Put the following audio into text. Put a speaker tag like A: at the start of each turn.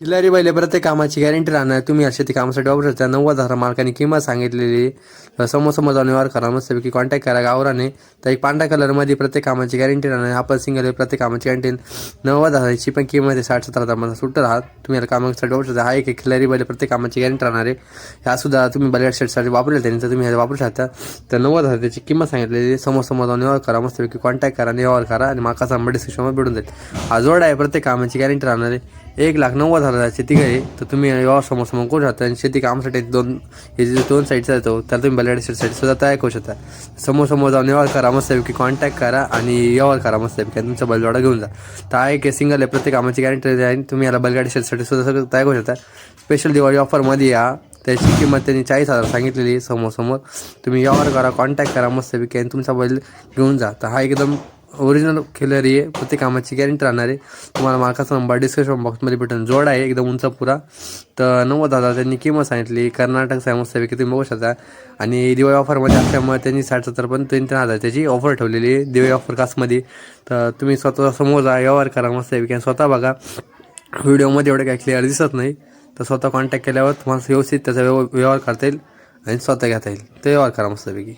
A: किल्लारी बैले प्रत्येक कामाची गॅरंटी राहणार. तुम्ही या शेती कामासाठी वापरू शकता नव्वद हजार मालकाने किंमत सांगितलेली. समोर समोर जाऊन व्यवहार करा मस्तपैकी कॉन्टॅक्ट करा गावराने तर एक पांढऱ्या कलरमध्ये प्रत्येक कामाची गॅरंटी राहणार. आपण सिंगल प्रत्येक कामाची गॅरंटी नव्वद हजाराची पण किंमत आहे साठ सत्तर हजार सुट्ट राहत. तुम्ही याला कामासाठी वापरू शकता हा एक खिल्लारी बैल प्रत्येक कामाची गॅरंटी राहणार. आहे ह्या सुद्धा तुम्ही बलेट शेटसाठी वापरेल त्यांनी तर तुम्ही ह्याला वापरू शकता तर नव्वद हजार त्याची किंमत सांगितलेली समोर जाऊन व्यवहार करा मस्तपैकी कॉन्टॅक्ट करा आणि व्यवहार करा आणि माका नंबर डिस्क्रिप्शनमध्ये भेटून जाईल. हा जोड आहे प्रत्येक कामाची गॅरंटी राहणार. आहे एक लाख नव्वद हजाराची तिघ आहे. तर तुम्ही व्यवहार समोर समोर करू शकता आणि शेती कामासाठी दोन हे जे दोन साईडचा येतो त्याला तुम्ही बलेट शेटसाठी सुद्धा तयार करू शकता. समोर समोर जाऊन व्यवहार करा मस्तपैकी कॉन्टॅक्ट करा आणि व्यवहार करा मस्तपैकी आणि तुमचा बैलजोडा घेऊन जा. तर हा एक सिंगल आहे प्रत्येक कामाची गॅरंटी आहे तुम्ही याला बैलगाडी शेटसाठी सुद्धा सगळं तयार करू शकता. स्पेशल दिवाळी ऑफरमध्ये या. त्याची किंमत त्यांनी चाळीस हजार सांगितलेली समोर समोर. तुम्ही व्यवहार करा कॉन्टॅक्ट करा मस्तपैकी आणि तुमचा बैल घेऊन जा. तर हा एकदम ओरिजिनल खिलरी आहे प्रत्येक कामाची गॅरंटी राहणार आहे. तुम्हाला मार्काचा नंबर डिस्क्रिप्शन बॉक्समध्ये भेटून जोड आहे एकदम उंच पुरा. तर नव्वद हजार त्यांनी किंमत सांगितली. कर्नाटक मस्तपैकी तुम्ही बघू शकता. आणि दिवाळी ऑफरमध्ये असल्यामुळे त्यांनी साठ सत्तर पण तीन तीन हजार त्याची ऑफर ठेवलेली आहे. दिवाळी ऑफर कास्टमध्ये तर तुम्ही स्वतः समोर जा व्यवहार करा मस्तपैकी आणि स्वतः बघा. व्हिडिओमध्ये एवढं काही क्लिअर दिसत नाही. तर स्वतः कॉन्टॅक्ट केल्यावर तुम्हाला व्यवस्थित त्याचा व्यव व्यवहार करता येईल आणि स्वतः घेता येईल. ते व्यवहार करा मस्तपैकी